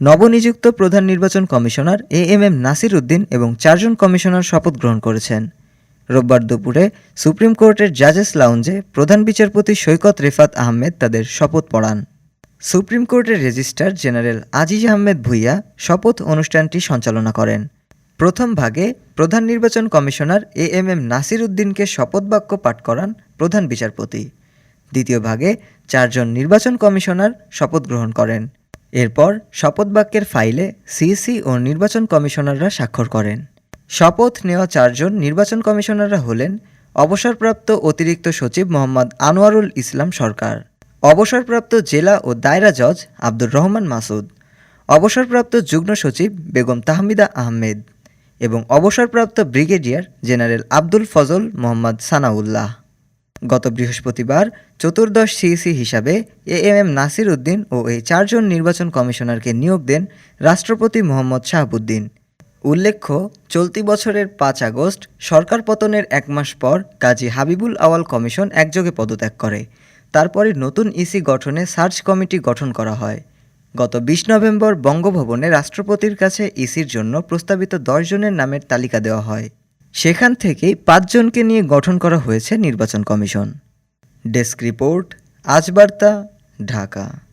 নবনিযুক্ত প্রধান নির্বাচন commissioner A M M Nasir Uddin এবং চারজন কমিশনার শপথ গ্রহণ করেছেন। রোববার দুপুরে সুপ্রিম কোর্টের জাজেস লাউঞ্জে প্রধান বিচারপতি সৈকত রেফাত আহমেদ তাদের শপথ পড়ান। সুপ্রিম কোর্টের রেজিস্ট্রার জেনারেল আজিজ আহমেদ ভুইয়া শপথ অনুষ্ঠানটি সঞ্চালনা করেন। প্রথম ভাগে প্রধান নির্বাচন commissioner A M M Nasir উদ্দিনকে শপথ বাক্য পাঠ করান প্রধান বিচারপতি। দ্বিতীয় ভাগে চারজন নির্বাচন কমিশনার শপথ গ্রহণ করেন। এরপর শপথ বাক্যের ফাইলে সিসি ও নির্বাচন কমিশনাররা স্বাক্ষর করেন। শপথ নেওয়া চারজন নির্বাচন কমিশনাররা হলেন অবসরপ্রাপ্ত অতিরিক্ত সচিব মোহাম্মদ আনোয়ারুল ইসলাম সরকার, অবসরপ্রাপ্ত জেলা ও দায়রা জজ আব্দুর রহমান মাসুদ, অবসরপ্রাপ্ত যুগ্ম সচিব বেগম তাহমিদা আহমেদ এবং অবসরপ্রাপ্ত ব্রিগেডিয়ার জেনারেল আব্দুল ফজল মোহাম্মদ সানাউল্লাহ। গত বৃহস্পতিবার চতুর্দশ সিইসি হিসাবে A M M Nasir Uddin ও এই চারজন নির্বাচন কমিশনারকে নিয়োগ দেন রাষ্ট্রপতি মোহাম্মদ শাহাবুদ্দিন। উল্লেখ্য, চলতি বছরের পাঁচ আগস্ট সরকার পতনের এক মাস পর কাজী হাবিবুল আওয়াল কমিশন একযোগে পদত্যাগ করে। তারপরে নতুন ইসি গঠনে সার্চ কমিটি গঠন করা হয়। গত বিশ নভেম্বর বঙ্গভবনে রাষ্ট্রপতির কাছে ইসির জন্য প্রস্তাবিত দশ জনের নামের তালিকা দেওয়া হয়। সেখান থেকেই পাঁচজনকে নিয়ে গঠন করা হয়েছে নির্বাচন commission. Desk report Ajbarta Dhaka.